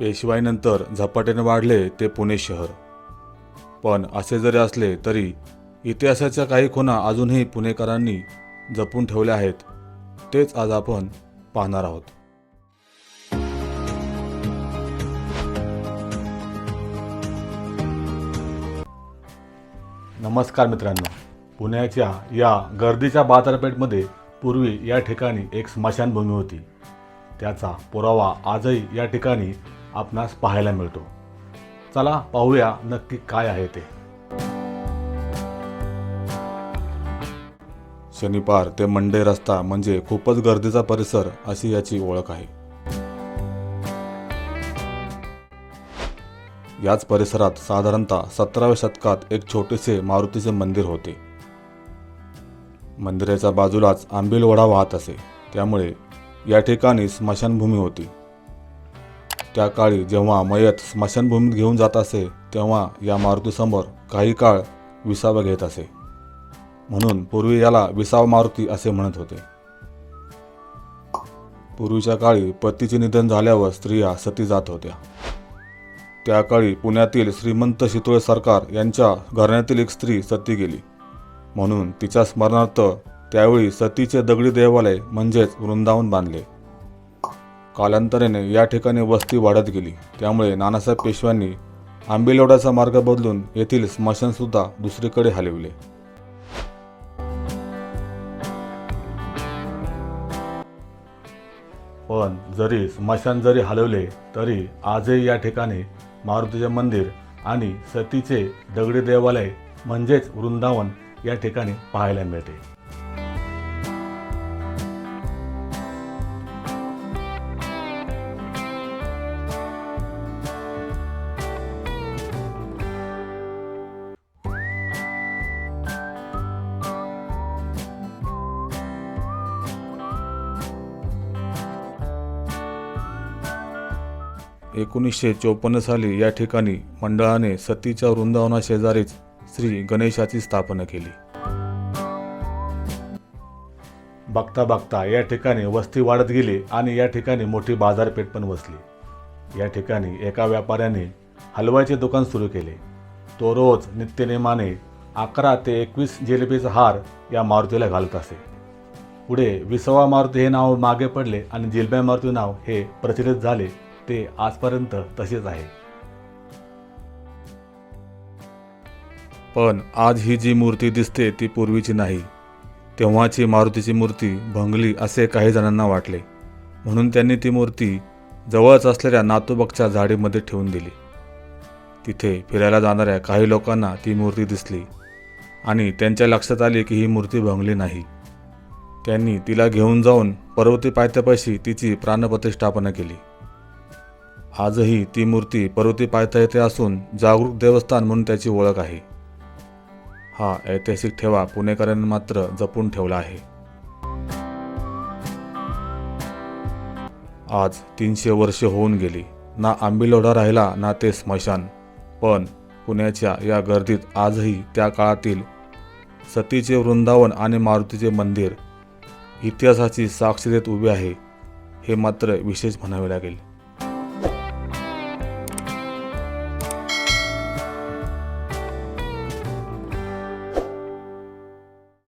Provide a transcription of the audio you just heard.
पेशवाईनंतर झपाट्याने वाढले ते पुणे शहर. पण असे जरी असले तरी इतिहासाच्या काही खुणा अजूनही पुणेकरांनी जपून ठेवल्या आहेत तेच आज आपण पाहणार आहोत. नमस्कार मित्रांनो. पुण्याच्या या गर्दीच्या बाजारपेठमध्ये पूर्वी या ठिकाणी एक स्मशानभूमी होती. त्याचा पुरावा आजही या ठिकाणी आपणास पाहायला मिळतो. चला पाहूया नक्की काय आहे ते. शनिपार ते मंडे रस्ता म्हणजे खूपच गर्दीचा परिसर अशी याची ओळख आहे. याच परिसरात साधारणतः सतराव्या शतकात एक छोटेसे मारुतीचे मंदिर होते. मंदिराच्या बाजूलाच आंबील वाहत असे. त्यामुळे या ठिकाणी स्मशानभूमी होती. त्या काळी जेव्हा मयत स्मशानभूमीत घेऊन जात असे तेव्हा या मारुतीसमोर काही काळ विसावा घेत असे. म्हणून पूर्वी याला विसाव मारुती असे म्हणत होते. पूर्वीच्या काळी पतीचे निधन झाल्यावर स्त्रिया सती जात होत्या. त्या काळी पुण्यातील श्रीमंत शितोळे सरकार यांच्या घराण्यातील एक स्त्री सती गेली. म्हणून तिच्या स्मरणार्थ त्यावेळी सतीचे दगडी देवालय म्हणजेच वृंदावन बांधले. कालांतराने या ठिकाणी वस्ती वाढत गेली. त्यामुळे नानासाहेब पेशव्यांनी आंबेलवड्याचा मार्ग बदलून येथील स्मशानसुद्धा दुसरीकडे हलविले. पण जरी स्मशान जरी हलवले तरी आजही या ठिकाणी मारुतीचे मंदिर आणि सतीचे दगडी देवालय म्हणजेच वृंदावन या ठिकाणी पाहायला मिळते. एकोणीसशे चोपन्न साली या ठिकाणी मंडळाने सतीच्या वृंदावनाशेजारीच श्री गणेशाची स्थापना केली. बघता बघता या ठिकाणी वस्ती वाढत गेली आणि या ठिकाणी मोठी बाजारपेठ पण बसली या ठिकाणी एका व्यापाऱ्याने हलवाईचे दुकान सुरू केले. तो रोज नित्यनेमाने अकरा ते एकवीस जिलेबीचा हार या मारुतीला घालत असे. पुढे विसवा मारुती हे नाव मागे पडले आणि जिलब्या मारुती नाव हे प्रचलित झाले. ते आजपर्यंत तसेच आहे. पण आज ही जी मूर्ती दिसते ती पूर्वीची नाही. तेव्हाची मारुतीची मूर्ती भंगली असे काही जणांना वाटले. म्हणून त्यांनी ती मूर्ती जवळच असलेल्या नातूबकच्या झाडीमध्ये ठेवून दिली. तिथे फिरायला जाणाऱ्या काही लोकांना ती मूर्ती दिसली आणि त्यांच्या लक्षात आले की ही मूर्ती भंगली नाही. त्यांनी तिला घेऊन जाऊन पर्वती पायथ्यापाशी तिची प्राणप्रतिष्ठापना केली. आजही ती मूर्ती पर्वती पायथा येथे असून जागरूक देवस्थान म्हणून त्याची ओळख आहे. हा ऐतिहासिक ठेवा पुणेकरांनी मात्र जपून ठेवला आहे. आज तीनशे वर्ष होऊन गेली. ना आंबिलोढा राहिला ना ते स्मशान. पण पुण्याच्या या गर्दीत आजही त्या काळातील सतीचे वृंदावन आणि मारुतीचे मंदिर इतिहासाची साक्ष देत उभे आहे हे मात्र विशेष म्हणावे लागेल.